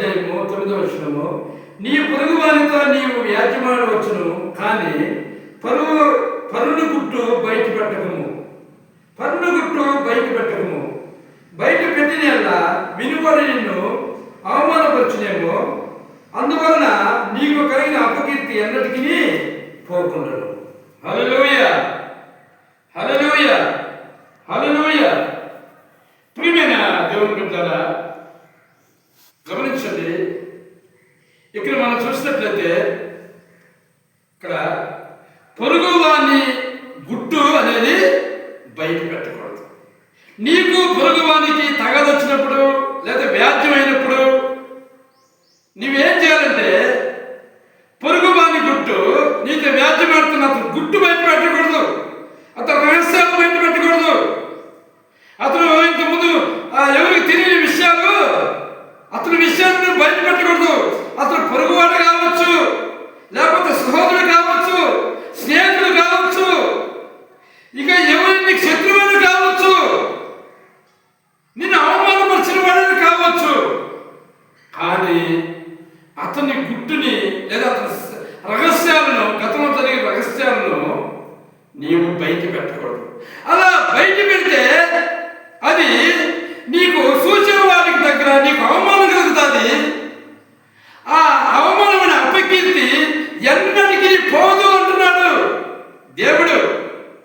అధ్యాయము తొమ్మిదో వచ్చినము నీ పొరుగు వారితో నీవు వ్యాజ్యమాడవచ్చును కానీ పరువు పరుని గుట్టు బయట పెట్టకము. పరుని గుట్టు బయట పెట్టకము. బయట పెట్టిన వినుబడి నిన్ను అవమానపరచునేమో అందువలన నీకు కలిగిన అపకీర్తి ఎన్నటికీ పోకుండదు. హలోయ హలోయ హలోయ ప్రియమైన దేవుని బిడ్డలా గమనించండి ఇక్కడ మనం చూసినట్లయితే ఇక్కడ పొరుగు వాని గుట్టు అనేది బయట పెట్టకూడదు నీకు పొరుగు వానికి తగదొచ్చినప్పుడు లేదా వ్యాజ్యమైనప్పుడు నువ్వేం చేయాలంటే పొరుగు వాని గుట్టు నీకు వ్యాజ్యం ఆడుతున్న అతను గుట్టు బయట పెట్టకూడదు అతను రహస్యాలు బయట పెట్టకూడదు అతను ఇంతకుముందు ఆ, ఎవరికి తెలియని విషయాలు అతని విషయాలను బయట పెట్టకూడదు అతను పొరుగువాడు కావచ్చు లేకపోతే సహోదరుడు కావచ్చు స్నేహితుడు కావచ్చు ఇక ఎవరి నీకు శత్రువులు కావచ్చు నిన్ను అవమానపరిచిన వాడిని కావచ్చు కానీ అతని గుట్టుని లేదా అతని రహస్యాలను గతంలో జరిగిన రహస్యాలను నీవు బయట పెట్టకూడదు. అలా బయట పెడితే అది నీకు సూచన వారికి దగ్గర నీకు అవమానం కలుగుతుంది ఆ అవమానమైన అపకీర్తి ఎన్నటికీ పోదు అంటున్నాడు దేవుడు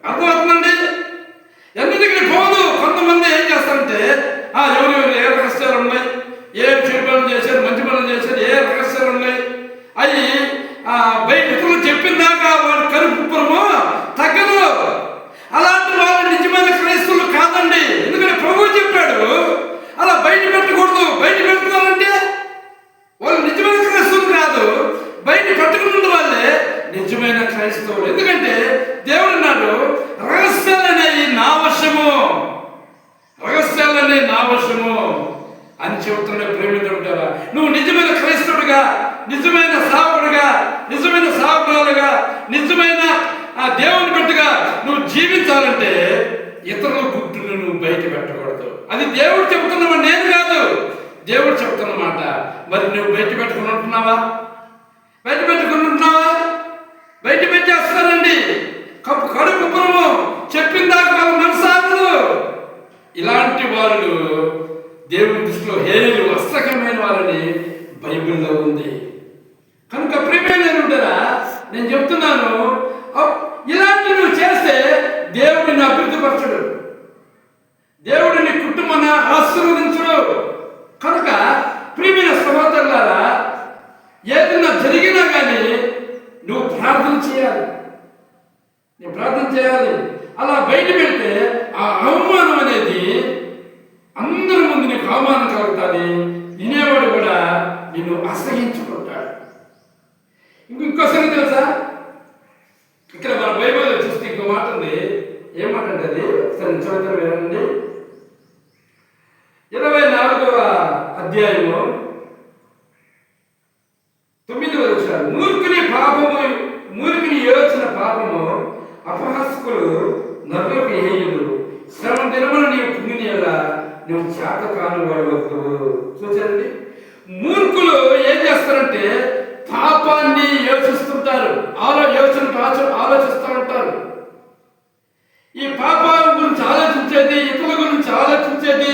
అర్థమవుతుందండి ఎన్నిటికీ పోదు కొంతమంది ఏం చేస్తారంటే ఆ ఎవరు ఎవరు ఏ రహస్యాలు ఉన్నాయి ఏ చెడు పనులు చేశారు మంచి పనులు చేశారు ఏ రహస్యాలు ఉన్నాయి అవి ఆ బయట ఇతరులు చెప్పిన దాకా వాడు కరుపురమో తగ్గదు అలాంటి వాళ్ళు నిజమైన క్రైస్తవులు కాదండి ఎందుకంటే ప్రభు చెప్పాడు అలా బయట పెట్టకూడదు బయట పెట్టుకోవాలంటే వాళ్ళు నిజమైన క్రైస్తవులు కాదు బయట పెట్టుకున్న వాళ్ళే నిజమైన క్రైస్తవులు ఎందుకంటే దేవుడు అన్నాడు రహస్యాలనేవి నా వశము రహస్యాలనే నా వశము అని చెబుతున్న ప్రేమితుడుగా నువ్వు నిజమైన సేవకులుగా నిజమైన సావుడుగా నిజమైన సావురాలుగా నిజమైన ఆ దేవుని బిడ్డగా నువ్వు జీవించాలంటే ఇతరుల గుట్టును నువ్వు బయట పెట్టకూడదు. అది దేవుడు చెబుతున్నమాట నేను కాదు. దేవుడు చెప్తున్నమాట మరి నువ్వు బయట పెట్టుకుని ఉంటున్నావా? బయట పెట్టుకుని ఉంటున్నావా? బయట పెట్టేస్తానండి కప్పు కడుపు పురము చెప్పిన దాకా వాళ్ళ ఇలాంటి వాళ్ళు దేవుని దృష్టిలో హేయులు వస్త్రకరమైన వాళ్ళని బైబిల్లో ఉంది. కనుక ప్రియమైన ఉంటారా నేను చెప్తున్నాను అప్- ఇలాంటి నువ్వు చేస్తే దేవుడు నిన్ను అభివృద్ధిపరచడు. దేవుడు నీ కుటుంబాన్ని ఆశీర్వదించడు. కనుక ప్రియమైన సహోదరులారా ఏదైనా జరిగినా కానీ నువ్వు ప్రార్థన చేయాలి నువ్వు ప్రార్థన చేయాలి అలా బయట పెడితే ఆ అవమానం అనేది అందరి ముందు నీకు అవమానం కలుగుతుంది వినేవాడు కూడా నిన్ను అసహించుకుంటాడు. ఇంకో ఇంకో సంగతి తెలుసా? ఇక్కడ మన బైబిల్ చూస్తే ఇంకో మాట ఉంది. ఏమంటే అది? సరే చదువుతారు వినండి ఇరవై నాలుగవ అధ్యాయము తొమ్మిది వచ్చారు మూర్ఖుని పాపము మూర్ఖుని యోచన పాపము అపహాస్కులు నరులకు హేయులు శ్రమ దినమున నీవు పుణ్యుని ఎలా నువ్వు చేత కాని వాడవద్దు చేస్తారంటే పాపాన్ని యోచిస్తుంటారు. ఆలో యోచన ఆలోచిస్తూ ఉంటారు. ఈ పాపాల గురించి ఆలోచించేది ఇతరుల గురించి ఆలోచించేది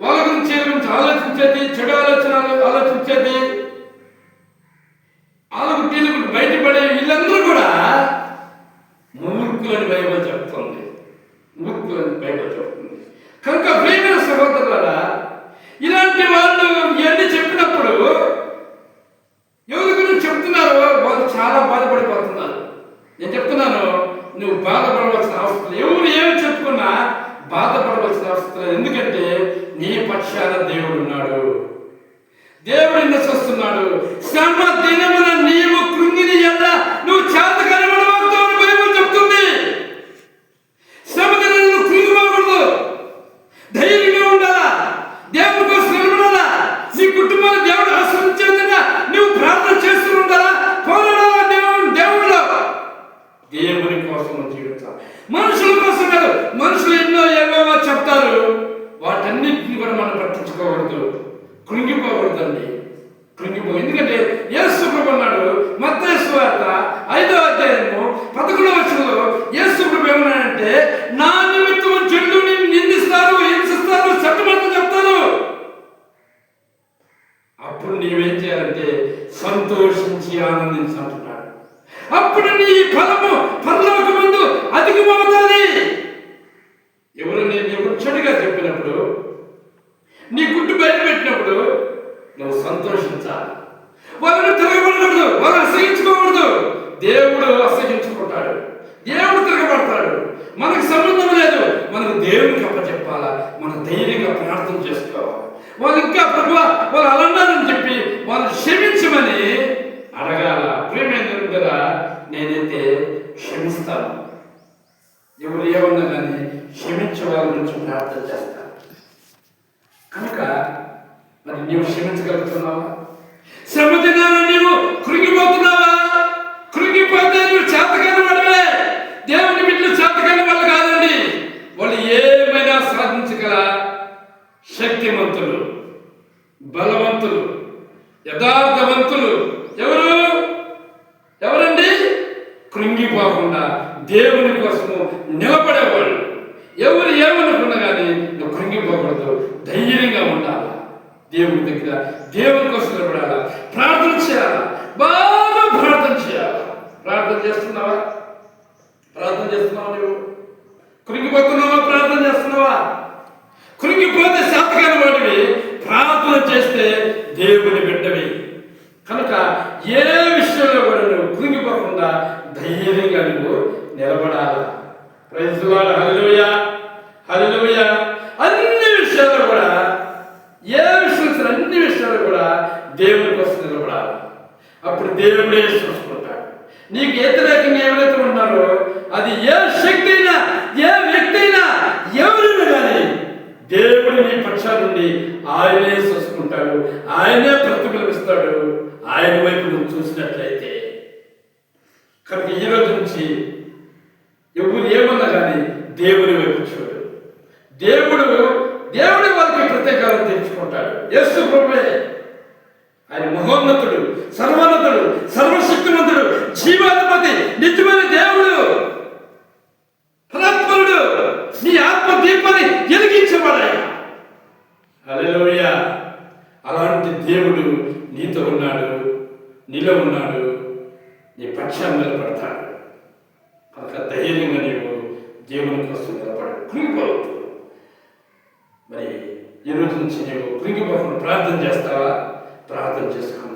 వాళ్ళ గురించి గురించి ఆలోచించేది చెడు ఆలోచనలు ఆలోచించేది ఆలకు టీలకు బయటపడే వీళ్ళందరూ కూడా మూర్ఖులని బైబిల్ చెప్తుంది. మూర్ఖులని బైబిల్ చెప్తుంది. కనుక ప్రేమ సహోదరులారా ఇలాంటి వాళ్ళు ఇవన్నీ చెప్పినప్పుడు ఎవరి గురించి చెప్తున్నారో వాళ్ళు చాలా బాధపడిపోతున్నారు నేను చెప్తున్నాను నువ్వు బాధపడవలసిన అవసరం లేదు. ఎవరు ఏమి చెప్పుకున్నా బాధపడవలసిన అవసరం లేదు. ఎందుకంటే నీ పక్షాన దేవుడు ఉన్నాడు దేవుడు నివసిస్తున్నాడు శ్రమ దినమున నీవు కృంగిని ఎల్ల నువ్వు చేత కనబడవద్దు అని బైబిల్ చెప్తుంది శ్రమ దినం నువ్వు కృంగిపోకూడదు ధైర్యంగా ఉండాలా దేవుడి కోసం నిలబడాలా నీ కుటుంబాన్ని దేవుడు ఆశ్రయించేందుగా నువ్వు ప్రార్థన చేస్తూ ఉండాలా పోరాడాలా దేవుడు దేవుడిలో దేవుని కోసం జీవించాలి మనుషుల కోసం కాదు మనుషులు ఎన్నో ఏవేవో చెప్తారు వాటన్నిటిని కూడా మనం పట్టించుకోకూడదు కృంగిపోకూడదండి ముగింపు. ఎందుకంటే యేసు ప్రభు అన్నాడు మత్తయి వార్త ఐదో అధ్యాయము పదకొండవ వచనంలో యేసు ప్రభు ఏమన్నాడంటే నా నిమిత్తం చెడుని నిందిస్తారు హింసిస్తారు చట్టమంతా చెప్తారు. అప్పుడు నీవేం చేయాలంటే సంతోషించి ఆనందించాలంటున్నాడు అప్పుడు నీ ఫలము పరలోక ముందు అధికమవుతుంది. ఎవరు నేను చెడుగా చెప్పినప్పుడు నీ గుడ్డు బయట పెట్టినప్పుడు నువ్వు సంతోషించాలి. వాళ్ళని తిరగబడకూడదు వాళ్ళని అసహించుకోకూడదు. దేవుడు అసహించుకుంటాడు. దేవుడు తిరగబడతాడు. మనకు సంబంధం లేదు. మనకు దేవునికి అప్పచెప్పాలా మనం ధైర్యంగా ప్రార్థన చేసుకోవాలి. వాళ్ళు ఇంకా ప్రభు వాళ్ళు అలన్నారని చెప్పి వాళ్ళు క్షమించమని అడగాల. ప్రేమేంద్రుడు కదా? నేనైతే క్షమిస్తాను. ఎవరు ఏమన్నా కానీ క్షమించే వాళ్ళ గురించి ప్రార్థన చేస్తాను కనుక మరి నీవు క్షమించగలుగుతున్నావా? శ్రమ దినాన నీవు కృంగిపోతున్నావా? కృంగిపోతే నువ్వు చేతకాని వాడవే. దేవుని బిడ్డలు చేతకాని వాళ్ళు కాదండి. వాళ్ళు ఏమైనా సాధించగల శక్తివంతులు బలవంతులు యథార్థవంతులు ఎవరు? ఎవరండి? కృంగిపోకుండా దేవుని కోసము నిలబడేవాళ్ళు ఎవరు ఏమనుకున్నా కానీ నువ్వు కృంగిపోకూడదు ధైర్యంగా ఉండాలి దేవుని దేవుని కోసం నిలబడాలా? ప్రార్థన చేయాలా? బాగా ప్రార్థన చేయాలా? ప్రార్థన చేస్తున్నావా? ప్రార్థన చేస్తున్నావా నువ్వు కృంగిపోతున్నావా? ప్రార్థన చేస్తున్నావా? కృంగిపోతే శాతకాని వాడివి. ప్రార్థన చేస్తే దేవుని బిడ్డవి. కనుక ఏ విషయంలో కూడా నువ్వు కృంగిపోకుండా ధైర్యంగా నువ్వు నిలబడాలి? ప్రైజ్ హల్లెలూయా. హల్లెలూయా అన్ని విషయాల్లో కూడా ఏ విషయం సరే అన్ని విషయాలు కూడా దేవుని కోసం నిలబడాలి అప్పుడు దేవుడే చూసుకుంటాడు. నీకు వ్యతిరేకంగా ఎవరైతే ఉన్నారో అది ఏ శక్తి అయినా ఏ వ్యక్తి అయినా ఎవరైనా కానీ దేవుడు నీ పక్షాల ఆయనే చూసుకుంటాడు. ఆయనే ప్రతిఫలమిస్తాడు ఆయన వైపు నువ్వు చూసినట్లయితే. కనుక ఈ రోజు నుంచి ఎవరు ఏమన్నా కానీ దేవుని వైపు చూడు దేవుడు దేవుడి వాళ్ళకి ప్రత్యేకాలను తెచ్చుకుంటాడు యేసు ప్రభువే ఆయన మహోన్నతుడు సర్వోన్నతుడు సర్వశక్తిమంతుడు జీవాధిపతి నిజమైన దేవుడు పరాత్పరుడు నీ ఆత్మ దీపాన్ని వెలిగించబడాయి హల్లెలూయా అలాంటి దేవుడు నీతో ఉన్నాడు నీలో ఉన్నాడు నీ పక్షాన్ని నిలబడతాడు. కనుక ధైర్యంగా నీవు దేవుని కోసం నిలబడు. కృంగిపోవద్దు. మరి ఈ రోజు నుంచి నీవు కృంగిపోకుండా ప్రార్థన చేస్తావా? ప్రార్థన చేసుకో